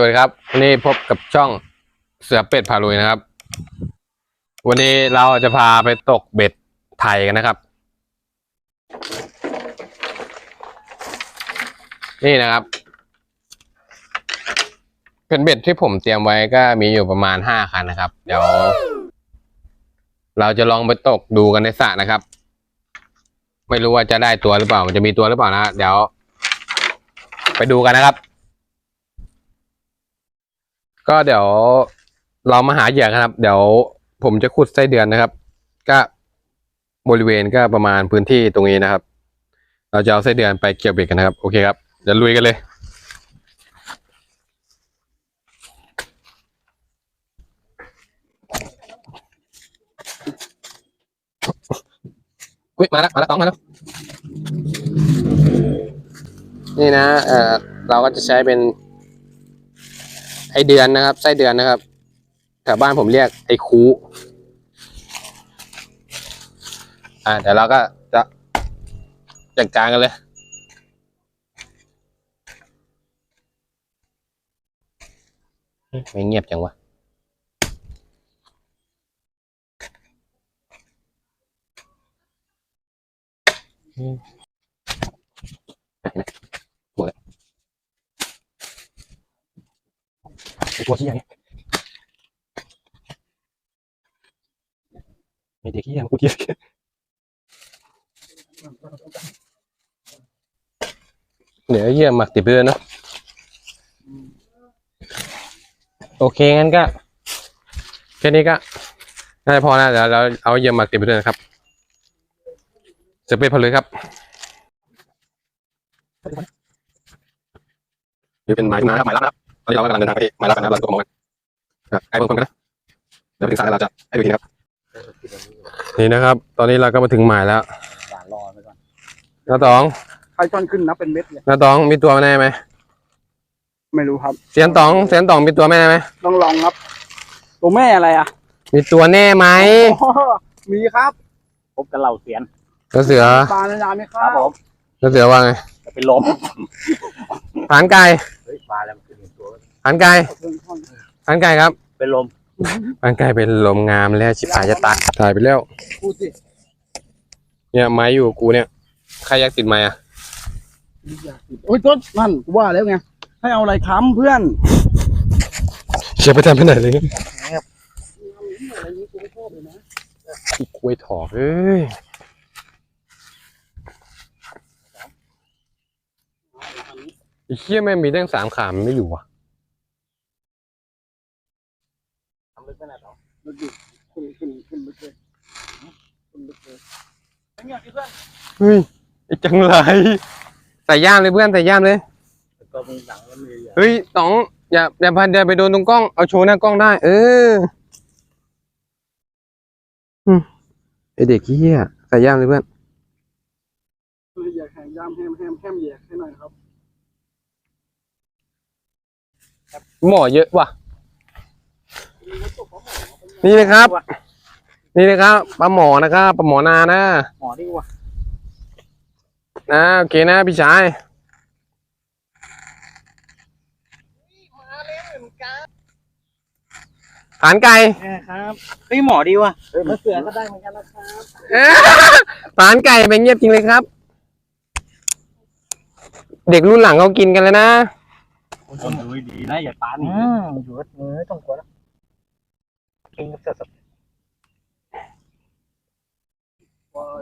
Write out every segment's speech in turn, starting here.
วัสดีครับวันนี้พบกับช่องเสือเป็ดพาลุยนะครับ วันนี้เราจะพาไปตกเบ็ดไทยกันนะครับ นี่นะครับ เป็นเบ็ดที่ผมเตรียมไว้ก็มีอยู่ประมาณห้าคันนะครับ เดี๋ยว เราจะลองไปตกดูกันในสระนะครับ ไม่รู้ว่าจะได้ตัวหรือเปล่า มันจะมีตัวหรือเปล่านะเดี๋ยว ไปดูกันนะครับ ก็เดี๋ยวเรามาหาเหยื่อครับ เดี๋ยวผมจะขุดไส้เดือนนะครับ ก็บริเวณก็ประมาณพื้นที่ตรงนี้นะครับ เราจะเอาไส้เดือนไปเกี่ยวเบ็ดกันนะครับ โอเคครับเดี๋ยวลุยกันเลยอุ้ยมาแล้วมาแล้วต้องมาแล้วนี่นะเอ่อเราก็จะใช้เป็น อเดือนนะครับ ไส้เดือนนะครับแถวบ้านผมเรียกไอคูอ่าเดี๋ยวเราก็จะจัดการกันเลยไม่เงียบจังวะหมดแล้วไอ ตัวที่ยังไอเด็กที่ยังกูเทียบเดี๋ยวเยี่ยมหมักติดไปเลยเนะโอเคงั้นก็แค่นี้ก็น่าจะพอนะเดี๋ยวเราเอาเยี่ยมหมักติดไปด้วยนะครับจะเป็นพอเลยครับนี่เป็นหมายถึงนะครับหมายรับนะครับ ตอนนี้เรากำลังเดินทางไปที่หมายรับกันนะเราจะตกลงกันครับไอ้เพิ่มคนกันนะเดี๋ยวไปถึงสายแล้วเราจะให้ดูทีนะครับนี่นะครับ ตอนนี้เราก็มาถึงหมายแล้วหวานรอไปก่อนน้าตองไข่จอนขึ้นนะเป็นเม็ดเลยน้าตองมีตัวแน่ไหมไม่รู้ครับ เสียนตองเสียนตองมีตัวแม่ไหมต้องลองครับ ตัวแม่อะไรอะมีตัวแน่ไหมอ๋อมีครับพบกับเหล่าเสียนแล้วเสือปลาในน้ำไหมครับผมแล้วเสือว่าไงจะเป็นลมผานไก่เฮ้ยปลาแล้ว มันขึ้นตัวผานไก่ผานไก่ครับ เป็นลมผานไก่เป็นลมงามแล้วชิบหายจะตายถ่ายไปแล้ว พูดสิ เนี่ยไม้อยู่กับกูเนี่ย ใครอยากติดไม้อะโอ้ยต้นนั่นกูว่าแล้วไง ให้เอาอะไรค้ำเพื่อนเชียไปทำไปไหนเลยอีกคุยถอกเอ้ยไอ้เชี่ยแม่งมีตั้งสามขามันไม่อยู่วะ ทำลึกไปไหนต่อลึกดิขึ้นขึ้นขึ้นลึกเลยขึ้นลึกเลยเป็นไงพี่เพื่อนเฮ้ยไอ้จังไรใส่ย่ามเลยเพื่อนใส่ย่ามเลยก็มีหนังแล้วมีอะเฮ้ยต๋องอย่าอย่าพันอย่าไปโดนตรงกล้องเอาโชว์หน้ากล้องได้ เออไอเด็กเฮี้ยใส่ย่ามเลยเพื่อนอยากแข่งย่ามแฮมแฮมแฮมแยกให้หน่อยครับหมอเยอะว่ะ นี่เลยครับ นี่เลยครับปลาหมอนะครับปลาหมอนานะหมอดีกว่านะโอเคนะพี่ชายหานไก่ครับเฮ้ยหมอดีว่ะเออเสือก็ได้เหมือนกันนะครับหานไก่เป็นเงียบจริงเลยครับ เด็กรุ่นหลังเขากินกันแล้วนะผมดูดีนะอย่าปาหนีอยู่กับมือต้องกลัวนะ กินกับเสือสับ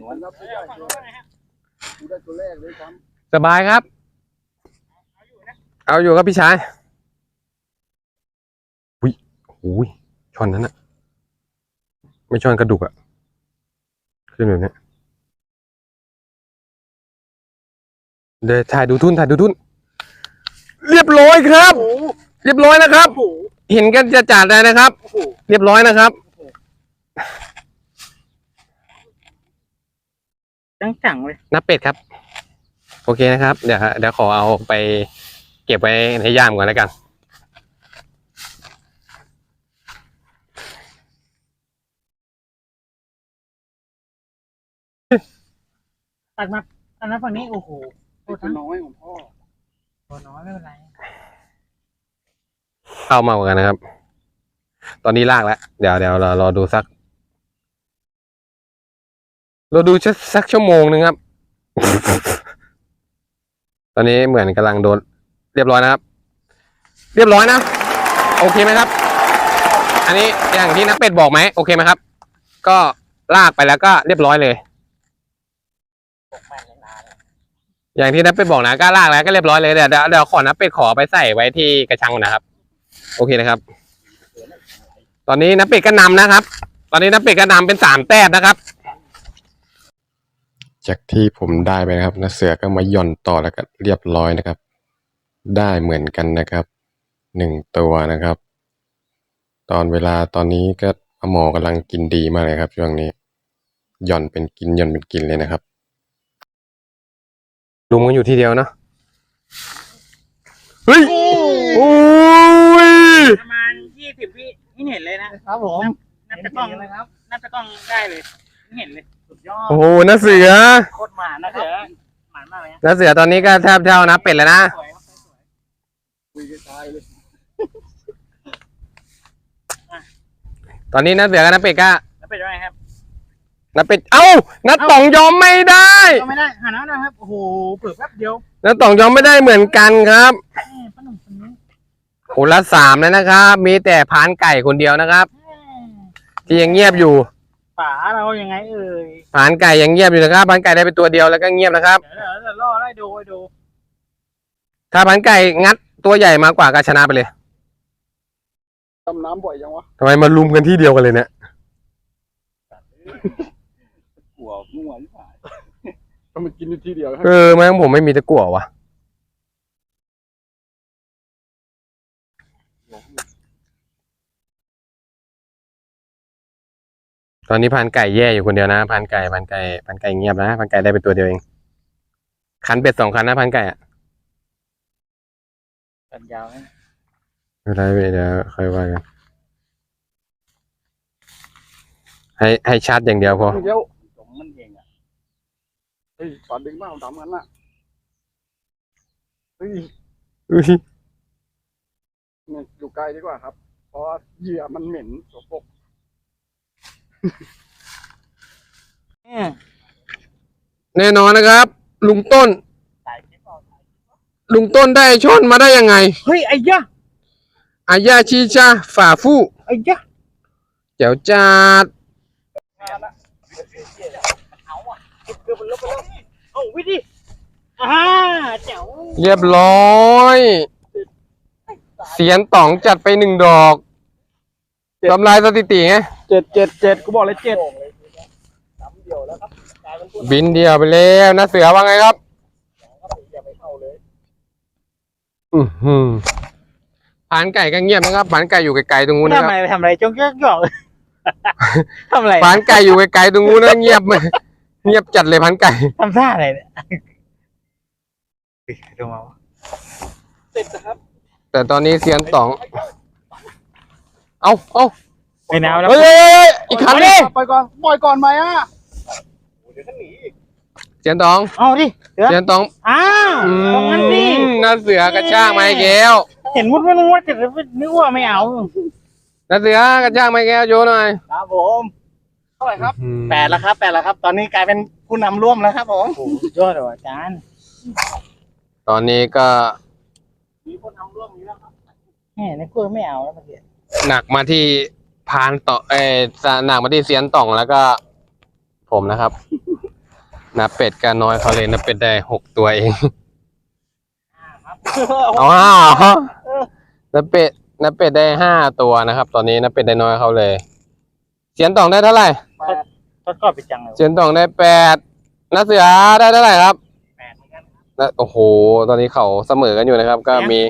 นวลครับดูได้ตัวแรกเรับสบายครับ เอาอยู่ครับพี่ชายอุ้ยโอ้ยชอนนั้นอะไม่ชอนกระดูกอะขึ้นแบบเนี้ยเดี๋ยวถ่ายดูทุนถ่ายดูทุน เรียบร้อยครับ เรียบร้อยนะครับ เห็นกันจะจัดเลยนะครับโอ้โหเรียบร้อยนะครับจังจังเลยนับเป็ดครับ โอเคนะครับ เดี๋ยวเดี๋ยวขอเอาไปเก็บไว้ในย่ามก่อนแล้วกันตัดมาอันนั้นฝั่งนี้โอ้โหตัวน้อยของพ่อตัวน้อยไม่เป็นไรเข้ามาเหมือนกันนะครับ ตอนนี้ลากแล้ว เดี๋ยวเดี๋ยวเรารอดูสัก เราดูสักชั่วโมงหนึ่งครับ ตอนนี้เหมือนกำลังโดน เรียบร้อยนะครับ เรียบร้อยนะ โอเคไหมครับ อันนี้อย่างที่นักเป็ดบอกไหมโอเคไหมครับ ก็ลากไปแล้วก็เรียบร้อยเลยอย่างที่นักเป็ดบอกนะก็ลากแล้วก็เรียบร้อยเลยเดี๋ยวเดี๋ยวขอนักเป็ดขอไปใส่ไว้ที่กระชังก่อนนะครับ โอเคนะครับ ตอนนี้นักเป็ดก็นำนะครับ ตอนนี้นักเป็ดก็นำเป็นสามแต้มนะครับ จากที่ผมได้ไปนะครับนักเสือก็มาหย่อนต่อแล้วก็เรียบร้อยนะครับ ได้เหมือนกันนะครับหนึ่งตัวนะครับ ตอนเวลาตอนนี้ก็หมอกำลังกินดีมากเลยครับช่วงนี้หย่อนเป็นกินหย่อนเป็นกินเลยนะครับลุมกันอยู่ที่เดียวเนาะเฮ้ย โอ้ยประมาณยี่สิบวินี่เห็นเลยนะ ครับผมนับตะกล้องเลยครับ นับตะกล้องได้เลยนี่เห็นเลย สุดยอด โอ้โหนักเสือโคตรหมานะคเสืรับอหมานมากเลยนะนักเสือตอนนี้ก็แทบเท่านับเป็ดแล้วนะ สวยครับสวยคุยกันตายเลยตอนนี้นักเสือกับนับเป็ดก็แล้วเป็นยังไงครับนับเป็ด เอ้านับต่องยอมไม่ได้ก็ไม่ได้หาน้ำนะครับ โอ้โห เปิดแป๊บเดียวนับต่องยอมไม่ได้เหมือนกันครับแม่ป้าหนุ่มคนนี้ คนละสามแล้วนะครับ มีแต่พานไก่คนเดียวนะครับแม่ที่ยังเงียบอยู่ป๋าเรายังไงเอ่ยพานไก่ยังเงียบอยู่นะครับพานไก่ได้ไปตัวเดียวแล้วก็เงียบนะครับ เดี๋ยวเดี๋ยวเดี๋ยวล่อไล่ดูไล่ดูถ้าพานไก่งัดตัวใหญ่มากกว่าก็ชนะไปเลยดำน้ำบ่อยยังวะทำไมมาลุมกันที่เดียวกันเลยเนี่ยกลัวมั่วที่ผ่านต้องมากินอยู่ที่เดียวครับเออแม่งผมไม่มีตะกั่ววะ ตอนนี้พานไก่แย่อยู่คนเดียวนะพานไก่พานไก่พานไก่เงียบนะพานไก่ได้ไปตัวเดียวเองคันเป็ดสองคันนะพานไก่อะกันยาวนะไม่เป็นไรไม่เดี๋ยวค่อยว่ากันให้ให้ชัดอย่างเดียวพอเดียวจมมันเองอะเฮ้ยปอดดึงมาเอาดำกันน่ะเฮ้ยอุ้ยเนี่ยอยู่ไกลดีกว่าครับ เพราะว่าเหยื่อมันเหม็นสกปรกเนี่ย แน่นอนนะครับ ลุงต้นถ่ายคลิปเอาลุงต้นได้ช่อนมาได้ยังไงเฮ้ยไอ้ยะอายาชีชาฝ่าฟู่ไอ้ยะเจ๋วจัดเอาอะเกือบมันลบไปแล้วเอาวิธีอ่าแจ๋วเรียบร้อย เสียนต่องจัดไปหนึ่งดอกทำลายสถิติไง เจ็ดเจ็ดเจ็ดกูบอกเลยเจ็ดบินเดียวไปแล้วนะเสือว่าไงครับอือหือผานไก่ก็เงียบนะครับผานไก่อยู่ไกลๆตรงนู้นนะทำครับอะไรทำอะไรจงแจ๊กหยอกทำอะไรผานไก่อยู่ไกลๆตรงนู้นนะเงียบเงียบจัดเลยผานไก่ทำท่าอะไรเนี่ยดูมาวะเจ็ดนะครับ แต่ตอนนี้เสียนต่องเอาเอา ไม่น้ำแล้ว เฮ้ยเฮ้ยเฮ้ยอีกคันนึงปล่อยก่อนปล่อยก่อนไหมอะเดี๋ยวท่านหนีอีกเสียนต่องเอาดิเสือเสียนต่องอ้าวอืตรงนั้นสิมน่าเสือกระชากไม้แก้วเห็นมุดมุดมุดแต่นึกว่าไม่เอาน่าเสือกระชากไม้แก้วโยนหน่อยครับผมเท่าไหร่ครับแปดแล้วครับแปดแล้วครับ ตอนนี้กลายเป็นผู้นำร่วมแล้วครับผมโอ้โหยอดเลยว่ะอาจารย์ตอนนี้ก็มีคนทำร่วมนี้แล้วครับแหมในกล้วยไม่เอาแล้วเมื่อกี้หนักมาที่ พานต่อเออหนักมาที่เสียนต่องแล้วก็ ผมนะครับ นับเป็ดก็น้อยเขาเลยนับเป็ดได้หกตัวเองเอาห้าเหรอนับเป็ดนับเป็ดได้ห้าตัวนะครับ ตอนนี้นับเป็ดได้น้อยเขาเลยเสียนต่องได้เท่าไหร่ทดกรอบไปจังเลยเสียนต่องได้แปดนักเสือได้เท่าไหร่ครับแปดเหมือนกันนะโอ้โห ตอนนี้เขาเสมอกันอยู่นะครับ ก็มี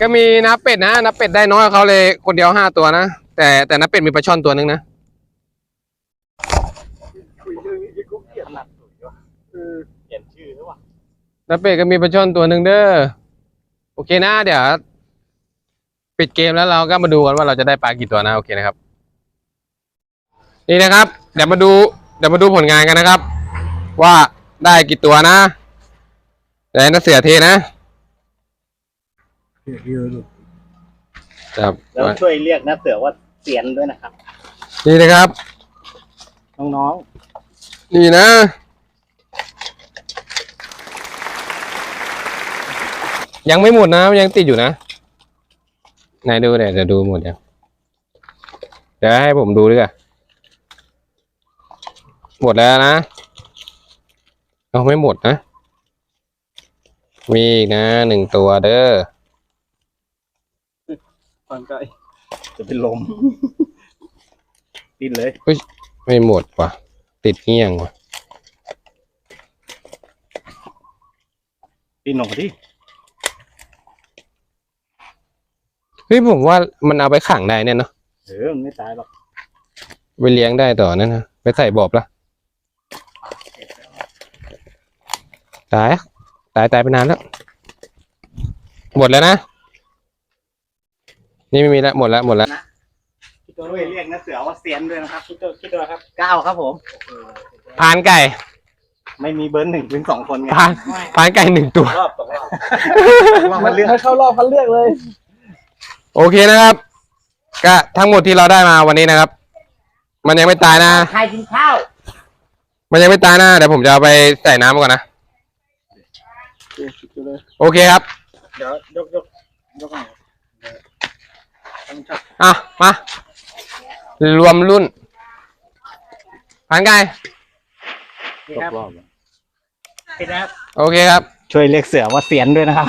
ก็มีนับเป็ดนะนับเป็ดได้น้อยกว่าเขาเลยคนเดียวห้าตัวนะ แต่แต่นับเป็ดมีปลาช่อนตัวหนึงนะคุยเรื่องนี้ที่กูเกลียดหนักสุดวะคือเปลี่ยนชื่อหรือเปล่านับเป็ดก็มีปลาช่อนตัวหนึ่งเด้อโอเคนะเดี๋ยวปิดเกมแล้วเราก็มาดูกันว่าเราจะได้ปลากี่ตัวนะโอเคนะครับ นี่นะครับ เดี๋ยวมาดูเดี๋ยวมาดูผลงานกันนะครับ ว่าได้กี่ตัวนะเดี๋ยวให้นักเสือเทนะ เยอะลูกครับแล้วช่วยเรียกนะเสือว่าเสียนด้วยนะครับ นี่นะครับ น้องนี่นะ ยังไม่หมดนะยังติดอยู่นะไหนดูเดี๋ยวจะดูหมดยังเดี๋ยวให้ผมดูด้วยกันหมดแล้วนะเอาไม่หมดนะ มีอีกนะหนึ่งตัวเด้อๆ ฟังก็จะเป็นลมดิ้นเลยไม่หมดว่ะ ติดเงี้ยงว่ะดิ้นหนอที่เฮ้ยผมว่ามันเอาไปขังได้เนี่ยเนาะเออมันไม่ตายหรอกไปเลี้ยงได้ต่อนั่นนะไปใส่บอบละตาย ตายตายไปนานแล้ว หมดแล้วนะ นี่ไม่มีแล้วหมดแล้วหมดแล้วช่วยเรียกนะเสือว่าเสียนด้วยนะครับคิดตัวคิดตัวครับเก้าครับผมพานไก่ ไม่มีเบิร์นหนึ่งถึงสองคนไงพานพานไก่หนึ่งตัว รอบตกรอบรอบมันเลือกให้เข้ารอบคัดเลือกเลย โอเคนะครับ ก็ทั้งหมดที่เราได้มาวันนี้นะครับ มันยังไม่ตายนะ ใครกินข้าว มันยังไม่ตายนะเดี๋ยวผมจะเอาไปใส่น้ำก่อนนะ โอเคครับ เดี๋ยวยกยกยกหน่อยต้ องจับอะมารวมรุ่นพานไก่นี่ครับปิดนะครับโอเคครับ ช่วยเรียกเสือว่าเสียนด้วยนะครับ